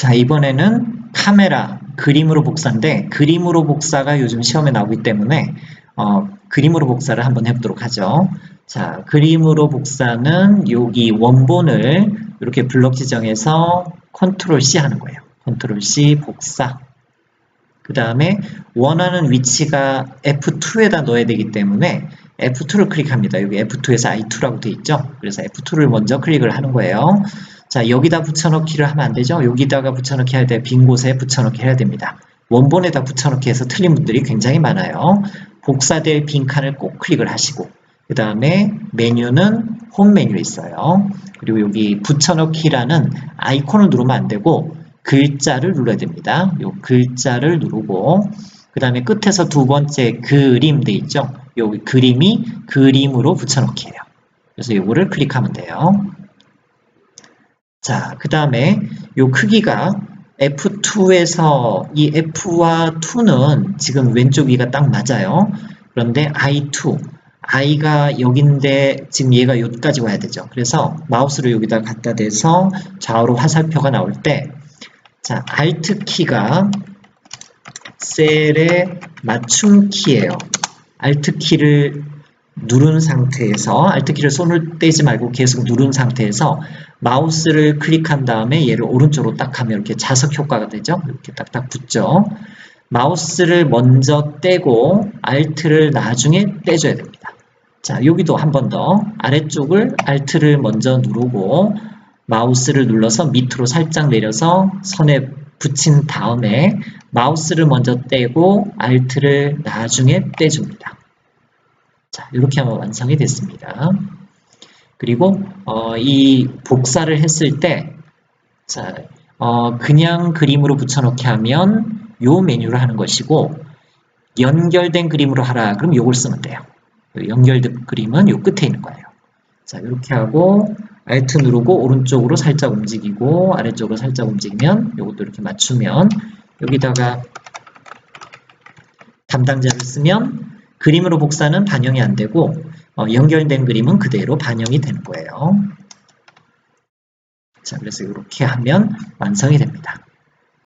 자, 이번에는 카메라, 그림으로 복사인데, 그림으로 복사가 요즘 시험에 나오기 때문에, 어, 그림으로 복사를 한번 해보도록 하죠. 자, 그림으로 복사는 여기 원본을 이렇게 블럭 지정해서 컨트롤 C 하는 거예요. 컨트롤 C 복사. 그 다음에 원하는 위치가 F2에다 넣어야 되기 때문에 F2를 클릭합니다. 여기 F2에서 I2라고 돼 있죠. 그래서 F2를 먼저 클릭을 하는 거예요. 자, 여기다 붙여넣기를 하면 안 되죠. 여기다가 붙여넣기 할때빈 곳에 붙여넣기 해야 됩니다. 원본에다 붙여넣기 해서 틀린 분들이 굉장히 많아요. 복사될 빈 칸을 꼭 클릭을 하시고 그 다음에 메뉴는 홈 메뉴에 있어요. 그리고 여기 붙여넣기라는 아이콘을 누르면 안 되고 글자를 눌러야 됩니다. 요 글자를 누르고 그 다음에 끝에서 두 번째 그림 돼 있죠. 여기 그림이 그림으로 붙여넣기예요. 그래서 요거를 클릭하면 돼요. 자, 그 다음에 요 크기가 F2에서 이 F와 2는 지금 왼쪽 위가 딱 맞아요. 그런데 I2, I가 여긴데 지금 얘가 여기까지 와야 되죠. 그래서 마우스를 여기다 갖다 대서 좌우로 화살표가 나올 때 자, Alt 키가 셀의 맞춤 키예요. Alt 키를 누른 상태에서 Alt 키를 손을 떼지 말고 계속 누른 상태에서 마우스를 클릭한 다음에 얘를 오른쪽으로 딱 하면 이렇게 자석 효과가 되죠. 이렇게 딱딱 붙죠. 마우스를 먼저 떼고 Alt를 나중에 떼줘야 됩니다. 자, 여기도 한 번 더 아래쪽을 Alt를 먼저 누르고 마우스를 눌러서 밑으로 살짝 내려서 선에 붙인 다음에 마우스를 먼저 떼고 Alt를 나중에 떼줍니다. 자, 이렇게 하면 완성이 됐습니다. 그리고 어, 이 복사를 했을 때 자, 어, 그냥 그림으로 붙여넣기 하면 요 메뉴를 하는 것이고 연결된 그림으로 하라 그럼 요걸 쓰면 돼요. 연결된 그림은 요 끝에 있는 거예요. 자, 이렇게 하고 Alt 누르고 오른쪽으로 살짝 움직이고 아래쪽으로 살짝 움직이면 요것도 이렇게 맞추면 여기다가 담당자를 쓰면 그림으로 복사는 반영이 안 되고 어, 연결된 그림은 그대로 반영이 되는 거예요. 자, 그래서 이렇게 하면 완성이 됩니다.